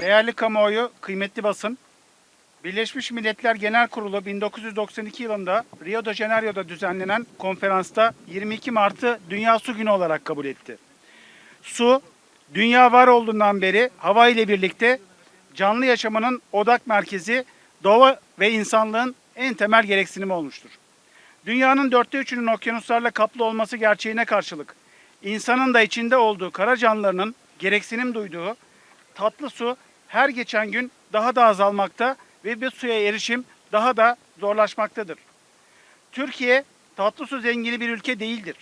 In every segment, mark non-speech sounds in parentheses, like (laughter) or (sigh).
Değerli kamuoyu, kıymetli basın, Birleşmiş Milletler Genel Kurulu 1992 yılında Rio de Janeiro'da düzenlenen konferansta 22 Mart'ı Dünya Su Günü olarak kabul etti. Su, dünya var olduğundan beri hava ile birlikte canlı yaşamının odak merkezi, doğa ve insanlığın en temel gereksinimi olmuştur. Dünyanın dörtte üçünün okyanuslarla kaplı olması gerçeğine karşılık, insanın da içinde olduğu kara canlılarının gereksinim duyduğu tatlı su her geçen gün daha da azalmakta ve bir suya erişim daha da zorlaşmaktadır. Türkiye tatlı su zengini bir ülke değildir.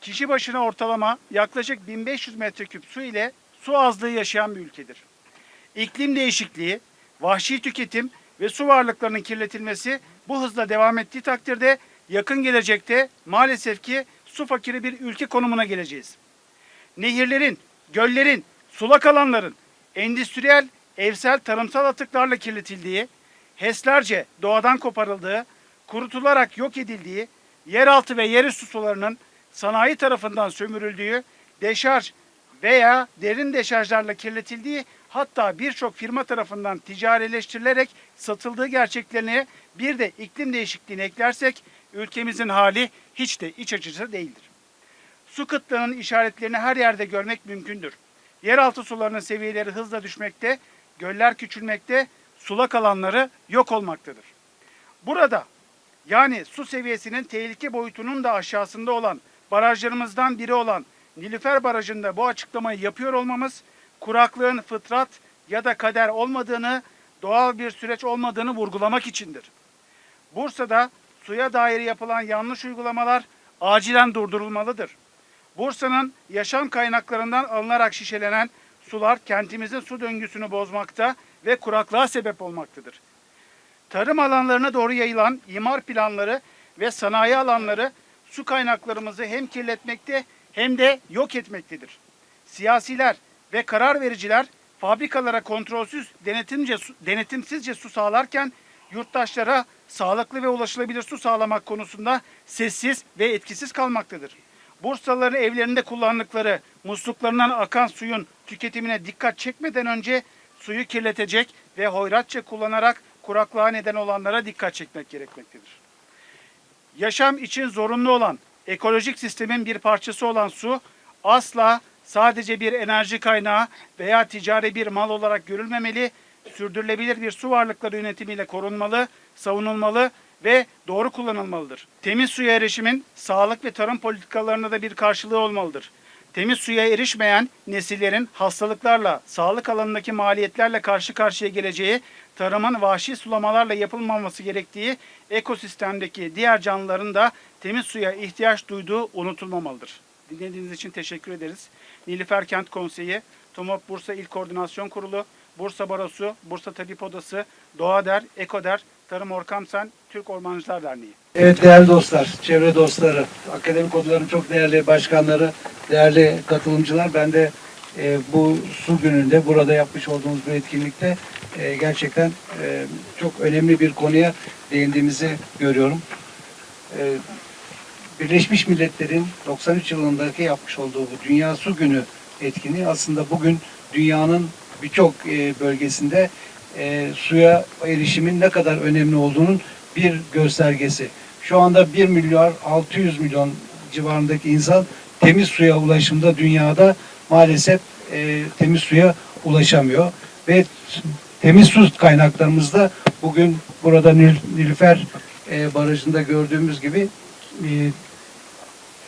Kişi başına ortalama yaklaşık 1500 metreküp su ile su azlığı yaşayan bir ülkedir. İklim değişikliği, vahşi tüketim ve su varlıklarının kirletilmesi bu hızla devam ettiği takdirde yakın gelecekte maalesef ki su fakiri bir ülke konumuna geleceğiz. Nehirlerin, göllerin, sulak alanların endüstriyel, evsel, tarımsal atıklarla kirletildiği, HES'lerce doğadan koparıldığı, kurutularak yok edildiği, yeraltı ve yerüstü sularının sanayi tarafından sömürüldüğü, deşarj veya derin deşarjlarla kirletildiği hatta birçok firma tarafından ticarileştirilerek satıldığı gerçeklerini bir de iklim değişikliğini eklersek ülkemizin hali hiç de iç açıcı değildir. Su kıtlığının işaretlerini her yerde görmek mümkündür. Yeraltı sularının seviyeleri hızla düşmekte, göller küçülmekte, sulak alanları yok olmaktadır. Burada yani su seviyesinin tehlike boyutunun da aşağısında olan barajlarımızdan biri olan Nilüfer Barajı'nda bu açıklamayı yapıyor olmamız kuraklığın fıtrat ya da kader olmadığını, doğal bir süreç olmadığını vurgulamak içindir. Bursa'da suya dair yapılan yanlış uygulamalar acilen durdurulmalıdır. Bursa'nın yaşam kaynaklarından alınarak şişelenen sular kentimizin su döngüsünü bozmakta ve kuraklığa sebep olmaktadır. Tarım alanlarına doğru yayılan imar planları ve sanayi alanları su kaynaklarımızı hem kirletmekte hem de yok etmektedir. Siyasiler ve karar vericiler fabrikalara kontrolsüz, denetimce, denetimsizce su sağlarken yurttaşlara sağlıklı ve ulaşılabilir su sağlamak konusunda sessiz ve etkisiz kalmaktadır. Bursalıların evlerinde kullandıkları musluklarından akan suyun tüketimine dikkat çekmeden önce suyu kirletecek ve hoyratça kullanarak kuraklığa neden olanlara dikkat çekmek gerekmektedir. Yaşam için zorunlu olan ekolojik sistemin bir parçası olan su asla sadece bir enerji kaynağı veya ticari bir mal olarak görülmemeli, sürdürülebilir bir su varlıkları yönetimiyle korunmalı, savunulmalı ve doğru kullanılmalıdır. Temiz suya erişimin sağlık ve tarım politikalarında da bir karşılığı olmalıdır. Temiz suya erişmeyen nesillerin hastalıklarla, sağlık alanındaki maliyetlerle karşı karşıya geleceği, tarımın vahşi sulamalarla yapılmaması gerektiği ekosistemdeki diğer canlıların da temiz suya ihtiyaç duyduğu unutulmamalıdır. Dinlediğiniz için teşekkür ederiz. Nilüfer Kent Konseyi, TUMOP Bursa İl Koordinasyon Kurulu, Bursa Barosu, Bursa Tabip Odası, Doğader, Ekoder, Tarım Orkamsen, Türk Ormancılar Derneği. Evet değerli dostlar, çevre dostları, akademik odaların çok değerli başkanları, değerli katılımcılar. Ben de e, bu su gününde burada yapmış olduğumuz bu etkinlikte e, gerçekten e, çok önemli bir konuya değindiğimizi görüyorum. E, Birleşmiş Milletler'in 93 yılındaki yapmış olduğu bu Dünya Su Günü etkinliği aslında bugün dünyanın birçok e, bölgesinde e, suya erişimin ne kadar önemli olduğunun bir göstergesi. Şu anda 1 milyar 600 milyon civarındaki insan temiz suya ulaşımda dünyada maalesef e, temiz suya ulaşamıyor ve temiz su kaynaklarımızda bugün burada Nil- Nilüfer e, barajında gördüğümüz gibi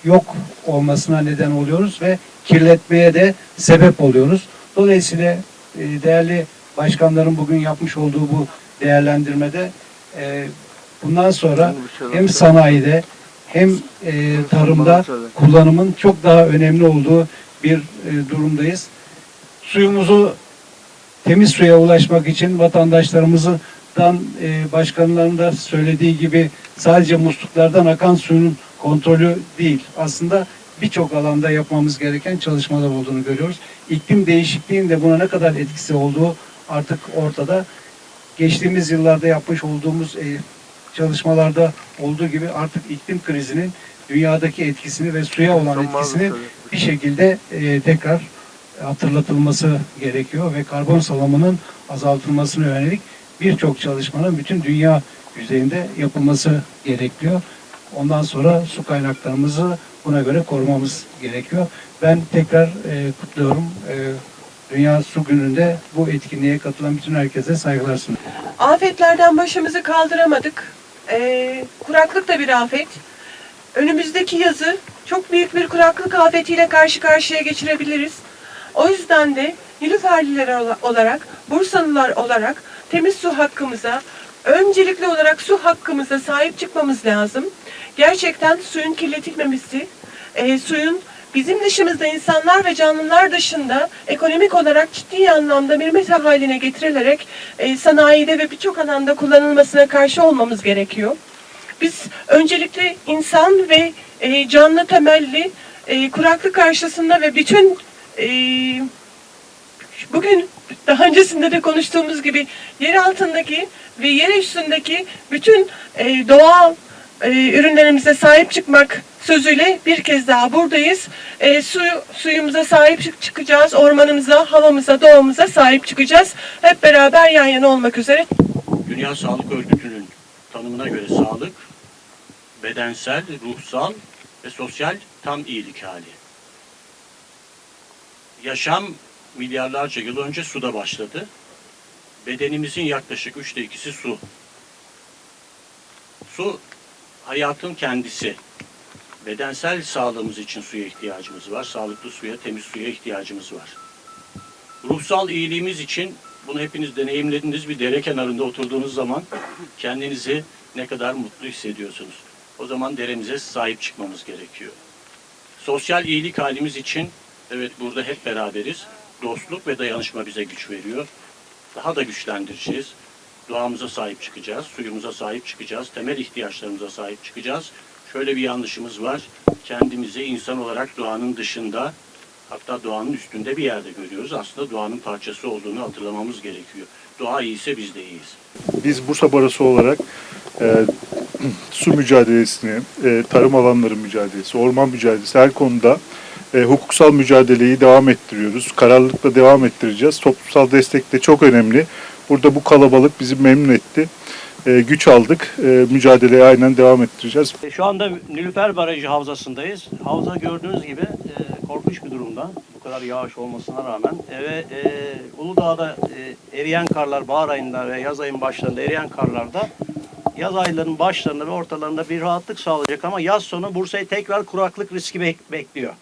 yok olmasına neden oluyoruz ve kirletmeye de sebep oluyoruz. Dolayısıyla değerli başkanların bugün yapmış olduğu bu değerlendirmede e, bundan sonra hem sanayide hem e, tarımda kullanımın çok daha önemli olduğu bir e, durumdayız. Suyumuzu temiz suya ulaşmak için vatandaşlarımızdan e, başkanların da söylediği gibi sadece musluklardan akan suyun kontrolü değil. Aslında birçok alanda yapmamız gereken çalışmalar olduğunu görüyoruz. İklim değişikliğinin de buna ne kadar etkisi olduğu artık ortada. Geçtiğimiz yıllarda yapmış olduğumuz e, çalışmalarda olduğu gibi artık iklim krizinin dünyadaki etkisini ve suya olan etkisini bir şekilde e, tekrar hatırlatılması gerekiyor ve karbon salımının azaltılmasına yönelik birçok çalışmanın bütün dünya yüzeyinde yapılması gerekiyor. Ondan sonra su kaynaklarımızı buna göre korumamız gerekiyor. Ben tekrar e, kutluyorum. E, Dünya Su Günü'nde bu etkinliğe katılan bütün herkese saygılar sunuyorum. Afetlerden başımızı kaldıramadık. Ee, kuraklık da bir afet. Önümüzdeki yazı çok büyük bir kuraklık afetiyle karşı karşıya geçirebiliriz. O yüzden de Nilüferliler ola- olarak, Bursalılar olarak temiz su hakkımıza, öncelikli olarak su hakkımıza sahip çıkmamız lazım. Gerçekten suyun kirletilmemesi, e, suyun bizim dışımızda insanlar ve canlılar dışında ekonomik olarak ciddi anlamda bir meta haline getirilerek e, sanayide ve birçok alanda kullanılmasına karşı olmamız gerekiyor. Biz öncelikle insan ve e, canlı temelli e, kuraklık karşısında ve bütün e, bugün daha öncesinde de konuştuğumuz gibi yer altındaki ve yer üstündeki bütün e, doğal e, ürünlerimize sahip çıkmak sözüyle bir kez daha buradayız. E, su, suyumuza sahip çık- çıkacağız, ormanımıza, havamıza, doğamıza sahip çıkacağız. Hep beraber yan yana olmak üzere. Dünya Sağlık Örgütü'nün tanımına göre sağlık, bedensel, ruhsal ve sosyal tam iyilik hali. Yaşam milyarlarca yıl önce suda başladı. Bedenimizin yaklaşık üçte ikisi su. Su hayatın kendisi. Bedensel sağlığımız için suya ihtiyacımız var. Sağlıklı suya, temiz suya ihtiyacımız var. Ruhsal iyiliğimiz için bunu hepiniz deneyimlediniz. Bir dere kenarında oturduğunuz zaman kendinizi ne kadar mutlu hissediyorsunuz. O zaman deremize sahip çıkmamız gerekiyor. Sosyal iyilik halimiz için evet burada hep beraberiz. Dostluk ve dayanışma bize güç veriyor. Daha da güçlendireceğiz. Doğamıza sahip çıkacağız, suyumuza sahip çıkacağız, temel ihtiyaçlarımıza sahip çıkacağız. Şöyle bir yanlışımız var. Kendimizi insan olarak doğanın dışında hatta doğanın üstünde bir yerde görüyoruz. Aslında doğanın parçası olduğunu hatırlamamız gerekiyor. Doğa iyiyse biz de iyiyiz. Biz Bursa Barosu olarak e, (clears throat) su mücadelesini, e, tarım alanları mücadelesi, orman mücadelesi her konuda e, hukuksal mücadeleyi devam ettiriyoruz. Kararlılıkla devam ettireceğiz. Toplumsal destek de çok önemli. Burada bu kalabalık bizi memnun etti. E, güç aldık. E, mücadeleye aynen devam ettireceğiz. E, Şu anda Nilüfer Barajı havzasındayız. Havza gördüğünüz gibi e, korkunç bir durumda. Bu kadar yağış olmasına rağmen. E, ve e, Uludağ'da e, eriyen karlar bahar ayında ve yaz ayın başlarında eriyen karlarda yaz aylarının başlarında ve ortalarında bir rahatlık sağlayacak ama yaz sonu Bursa'yı tekrar kuraklık riski bek- bekliyor.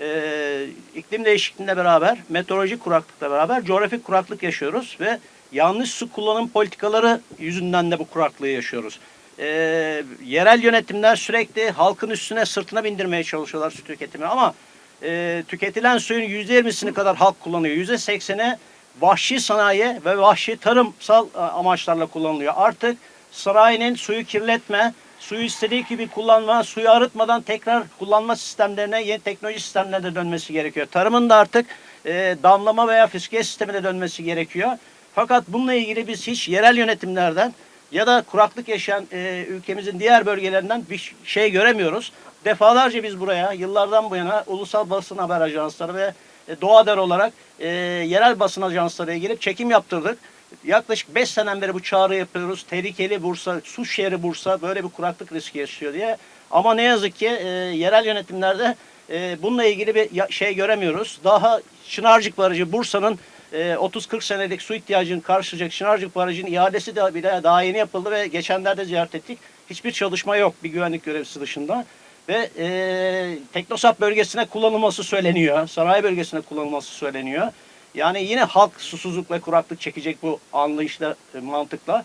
E, iklim değişikliğiyle beraber, meteorolojik kuraklıkla beraber coğrafik kuraklık yaşıyoruz ve yanlış su kullanım politikaları yüzünden de bu kuraklığı yaşıyoruz. Ee, yerel yönetimler sürekli halkın üstüne sırtına bindirmeye çalışıyorlar su tüketimini ama e, tüketilen suyun %20'sini kadar halk kullanıyor. %80'i vahşi sanayi ve vahşi tarımsal e, amaçlarla kullanılıyor. Artık sanayinin suyu kirletme, suyu istediği gibi kullanma, suyu arıtmadan tekrar kullanma sistemlerine, yeni teknoloji sistemlerine dönmesi gerekiyor. Tarımın da artık e, damlama veya fiske sistemine dönmesi gerekiyor. Fakat bununla ilgili biz hiç yerel yönetimlerden ya da kuraklık yaşayan e, ülkemizin diğer bölgelerinden bir şey göremiyoruz. Defalarca biz buraya yıllardan bu yana ulusal basın haber ajansları ve e, Doğader olarak e, yerel basın ajanslarıyla gelip çekim yaptırdık. Yaklaşık 5 seneden beri bu çağrı yapıyoruz. Tehlikeli Bursa, su şehri Bursa böyle bir kuraklık riski yaşıyor diye. Ama ne yazık ki e, yerel yönetimlerde e, bununla ilgili bir şey göremiyoruz. Daha Çınarcık Barajı Bursa'nın e, 30-40 senelik su ihtiyacını karşılayacak Çınarcık Barajı'nın iadesi de bile daha yeni yapıldı ve geçenlerde ziyaret ettik. Hiçbir çalışma yok bir güvenlik görevlisi dışında. Ve e, Teknosap bölgesine kullanılması söyleniyor. Sanayi bölgesine kullanılması söyleniyor. Yani yine halk susuzluk ve kuraklık çekecek bu anlayışla, e, mantıkla.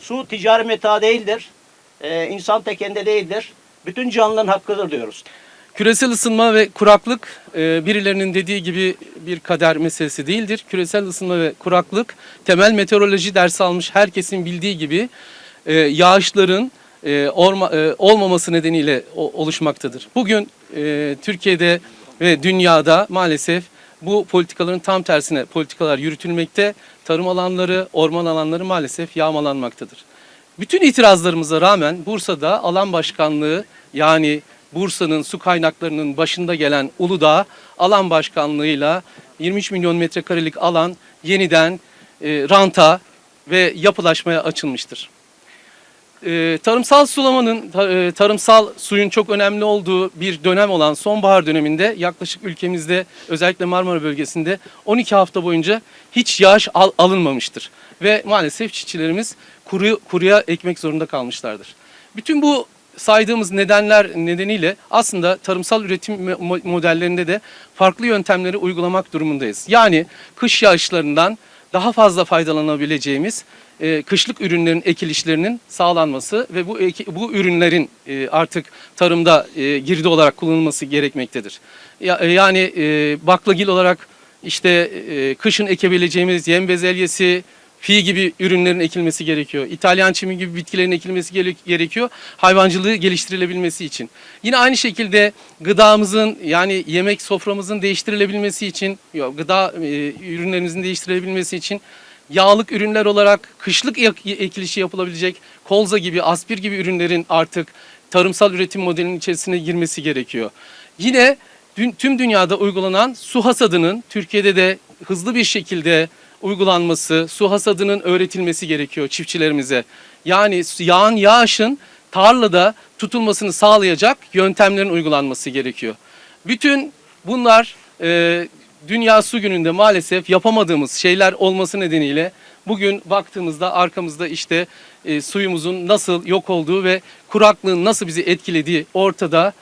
Su ticari meta değildir. E, insan tekende değildir. Bütün canlıların hakkıdır diyoruz. Küresel ısınma ve kuraklık e, birilerinin dediği gibi bir kader meselesi değildir. Küresel ısınma ve kuraklık temel meteoroloji dersi almış herkesin bildiği gibi yağışların olmaması nedeniyle oluşmaktadır. Bugün Türkiye'de ve dünyada maalesef bu politikaların tam tersine politikalar yürütülmekte. Tarım alanları, orman alanları maalesef yağmalanmaktadır. Bütün itirazlarımıza rağmen Bursa'da alan başkanlığı yani Bursa'nın su kaynaklarının başında gelen Uludağ alan başkanlığıyla 23 milyon metrekarelik alan yeniden e, ranta ve yapılaşmaya açılmıştır. E, tarımsal sulamanın, e, tarımsal suyun çok önemli olduğu bir dönem olan sonbahar döneminde yaklaşık ülkemizde özellikle Marmara bölgesinde 12 hafta boyunca hiç yağış al- alınmamıştır. Ve maalesef çiftçilerimiz kuru, kuruya ekmek zorunda kalmışlardır. Bütün bu saydığımız nedenler nedeniyle aslında tarımsal üretim mo- modellerinde de farklı yöntemleri uygulamak durumundayız. Yani kış yağışlarından daha fazla faydalanabileceğimiz e, kışlık ürünlerin ekilişlerinin sağlanması ve bu bu ürünlerin e, artık tarımda e, girdi olarak kullanılması gerekmektedir. Ya- e, yani e, baklagil olarak işte e, kışın ekebileceğimiz yem bezelyesi, fi gibi ürünlerin ekilmesi gerekiyor. İtalyan çimi gibi bitkilerin ekilmesi gere- gerekiyor. Hayvancılığı geliştirilebilmesi için. Yine aynı şekilde gıdamızın yani yemek soframızın değiştirilebilmesi için, gıda e, ürünlerimizin değiştirilebilmesi için yağlık ürünler olarak kışlık ek- ekilişi yapılabilecek kolza gibi, aspir gibi ürünlerin artık tarımsal üretim modelinin içerisine girmesi gerekiyor. Yine tüm dünyada uygulanan su hasadının Türkiye'de de hızlı bir şekilde uygulanması, su hasadının öğretilmesi gerekiyor çiftçilerimize. Yani yağan yağışın tarlada tutulmasını sağlayacak yöntemlerin uygulanması gerekiyor. Bütün bunlar e, Dünya Su Günü'nde maalesef yapamadığımız şeyler olması nedeniyle bugün baktığımızda arkamızda işte e, suyumuzun nasıl yok olduğu ve kuraklığın nasıl bizi etkilediği ortada.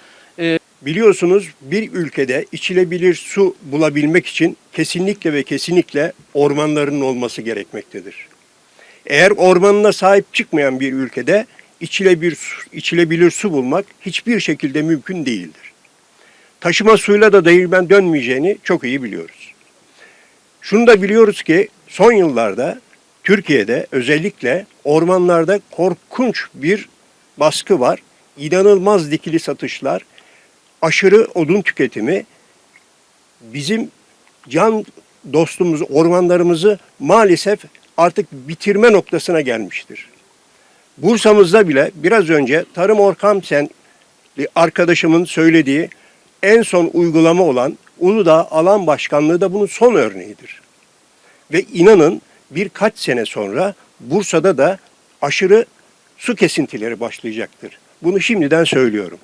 Biliyorsunuz bir ülkede içilebilir su bulabilmek için kesinlikle ve kesinlikle ormanların olması gerekmektedir. Eğer ormanına sahip çıkmayan bir ülkede içilebilir, su- içilebilir su bulmak hiçbir şekilde mümkün değildir. Taşıma suyla da değirmen dönmeyeceğini çok iyi biliyoruz. Şunu da biliyoruz ki son yıllarda Türkiye'de özellikle ormanlarda korkunç bir baskı var. İnanılmaz dikili satışlar, aşırı odun tüketimi bizim can dostumuz ormanlarımızı maalesef artık bitirme noktasına gelmiştir. Bursa'mızda bile biraz önce Tarım Orkam Senli arkadaşımın söylediği en son uygulama olan Uludağ Alan Başkanlığı da bunun son örneğidir. Ve inanın birkaç sene sonra Bursa'da da aşırı su kesintileri başlayacaktır. Bunu şimdiden söylüyorum.